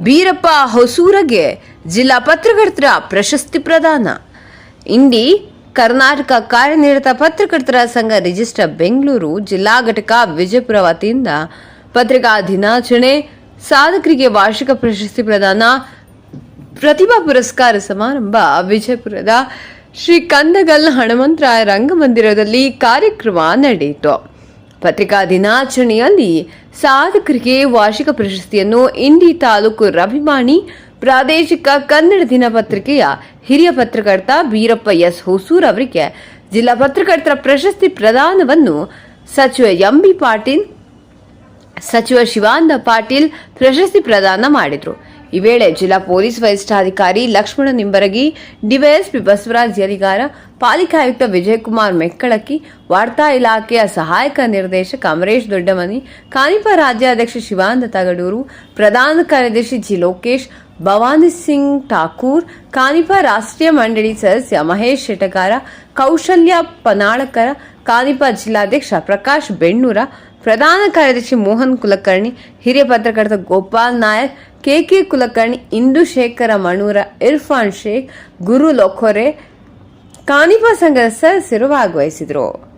ಬೀರಪ್ಪ ಹೊಸೂರಗೆ ಜಿಲ್ಲಾ ಪತ್ರಕರ್ತರ ಪ್ರಶಸ್ತಿ ಪ್ರದಾನ. ಇಂಡಿ ಕರ್ನಾಟಕ ಕಾರ್ಯನಿರತ ಪತ್ರಕರ್ತರ ಸಂಘ ರಿಜಿಸ್ಟರ್ ಬೆಂಗಳೂರು ಜಿಲ್ಲಾ ಘಟಕ ವಿಜಯಪುರ ವತಿಯಿಂದ ಪತ್ರಿಕಾ ದಿನಾಚರಣೆ ಸಾಧಕರಿಗೆ ವಾರ್ಷಿಕ ಪ್ರಶಸ್ತಿ ಪ್ರದಾನ ಪ್ರತಿಭಾ ಪುರಸ್ಕಾರ ಸಮಾರಂಭ, ವಿಜಯಪುರದ ಶ್ರೀ ಕಂದಗಲ್ ಹನುಮಂತರಾಯ ರಂಗಮಂದಿರದಲ್ಲಿ ಕಾರ್ಯಕ್ರಮ ನಡೆಯಿತು. ಪತ್ರಿಕಾ ದಿನಾಚರಣೆಯಲ್ಲಿ ಸಾಧಕರಿಗೆ ವಾರ್ಷಿಕ ಪ್ರಶಸ್ತಿಯನ್ನು ಇಂಡಿ ತಾಲೂಕು ರಭಿಮಾಣಿ, ಪ್ರಾದೇಶಿಕ ಕನ್ನಡ ದಿನಪತ್ರಿಕೆಯ ಹಿರಿಯ ಪತ್ರಕರ್ತ ಬೀರಪ್ಪ ಎಸ್ ಹೊಸೂರ್ ಅವರಿಗೆ ಜಿಲ್ಲಾ ಪತ್ರಕರ್ತರ ಪ್ರಶಸ್ತಿ ಪ್ರದಾನವನ್ನು ಸಚಿವ ಎಂಬಿ ಪಾಟೀಲ್ ಸಚಿವ ಶಿವಾನಂದ ಪಾಟೀಲ್ ಪ್ರಶಸ್ತಿ ಪ್ರದಾನ ಮಾಡಿದರು. ಈ ವೇಳೆ ಜಿಲ್ಲಾ ಪೊಲೀಸ್ ವರಿಷ್ಠಾಧಿಕಾರಿ ಲಕ್ಷ್ಮಣ ನಿಂಬರಗಿ, ಡಿವೈಎಸ್ಪಿ ಬಸವರಾಜ್ ಯಲಿಗಾರ ಪಾಲಿಕಾ ಆಯುಕ್ತ ವಿಜಯಕುಮಾರ್ ಮೆಕ್ಕಳಕ್ಕಿ, ವಾರ್ತಾ ಇಲಾಖೆಯ ಸಹಾಯಕ ನಿರ್ದೇಶಕ ಅಮರೇಶ್ ದೊಡ್ಡಮನಿ ಕಾನಿಪ ರಾಜ್ಯಾಧ್ಯಕ್ಷ ಶಿವಾನಂದ ತಗಡೂರು, ಪ್ರಧಾನ ಕಾರ್ಯದರ್ಶಿ ಜಿ ಲೋಕೇಶ್, ಭವಾನಿ ಸಿಂಗ್ ಠಾಕೂರ್ ಕಾನಿಪ ರಾಷ್ಟ್ರೀಯ ಮಂಡಳಿ ಸದಸ್ಯ ಮಹೇಶ್ ಶೆಟಗಾರ ಕೌಶಲ್ಯ ಪನಾಳಕರ ಕಾನಿಪ ಜಿಲ್ಲಾಧ್ಯಕ್ಷ ಪ್ರಕಾಶ್ ಬೆಣ್ಣೂರ ಪ್ರಧಾನ ಕಾರ್ಯದರ್ಶಿ ಮೋಹನ್ ಕುಲಕರ್ಣಿ, ಹಿರಿಯ ಪತ್ರಕರ್ತ ಗೋಪಾಲ್ ನಾಯಕ್ ಕೆ ಕುಲಕರ್ಣಿ, ಇಂದು ಶೇಖರ ಮಣೂರ, ಇರ್ಫಾನ್ ಶೇಖ್, ಗುರು ಲೊಖೊರೆ ಕಾನಿಪಾ ಸಂಘದ ಸದಸ್ಯರು ಭಾಗವಹಿಸಿದರು.